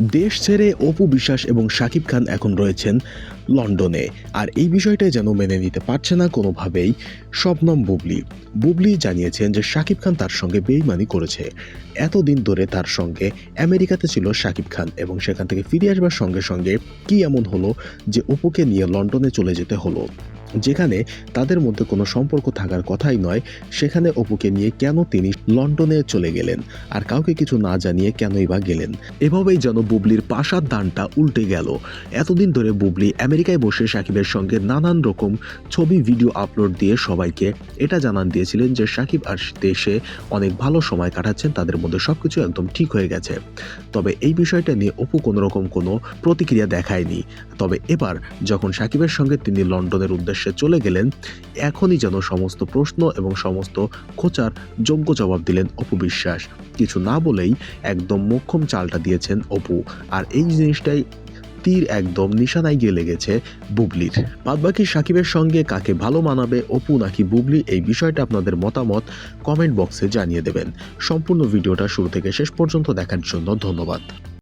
দেশ ছেড়ে অপু বিশ্বাস এবং শাকিব খান এখন রয়েছেন লন্ডনে। আর এই বিষয়টাই যেন মেনে নিতে পারছে না কোনোভাবেই শবনম বুবলি। বুবলি জানিয়েছেন যে শাকিব খান তার সঙ্গে বেইমানি করেছে। এতদিন ধরে তার সঙ্গে আমেরিকাতে ছিল শাকিব খান এবং সেখান থেকে ফিরে আসবার সঙ্গে সঙ্গে কি এমন হলো যে অপুকে নিয়ে লন্ডনে চলে যেতে হলো? যেখানে তাদের মধ্যে কোনো সম্পর্ক থাকার কথাই নয়, সেখানে অপুকে নিয়ে কেন তিনি লন্ডনে চলে গেলেন? আর কাউকে কিছু না জানিয়ে কেনই বা গেলেন? এভাবেই যেন বুবলির পাশার দানটা উল্টে গেল। এতদিন ধরে বুবলি আমেরিকায় বসে সাকিবের সঙ্গে নানান রকম ছবি, ভিডিও আপলোড দিয়ে সবাইকে এটা জানান দিয়েছিলেন যে সাকিব আর দেশে অনেক ভালো সময় কাটাচ্ছেন, তাদের মধ্যে সবকিছু একদম ঠিক হয়ে গেছে। তবে এই বিষয়টা নিয়ে অপু কোনো রকম কোনো প্রতিক্রিয়া দেখায়নি। তবে এবার যখন সাকিবের সঙ্গে তিনি লন্ডনের উদ্দেশ্যে চলে গেলেন, এখনই যেন সমস্ত প্রশ্ন এবং সমস্ত খোঁচার যোগ্য জবাব দিলেন অপু বিশ্বাস। কিছু না বলেই একদম মোক্ষম চালটা দিয়েছেন অপু। আর এই জিনিসটাই তীর একদম নিশানায় গিয়ে লেগেছে বুবলির। বাদবাকি সাকিবের সঙ্গে কাকে ভালো মানাবে, অপু নাকি বুবলি, এই বিষয়টা আপনাদের মতামত কমেন্ট বক্সে জানিয়ে দেবেন। সম্পূর্ণ ভিডিওটা শুরু থেকে শেষ পর্যন্ত দেখার জন্য ধন্যবাদ।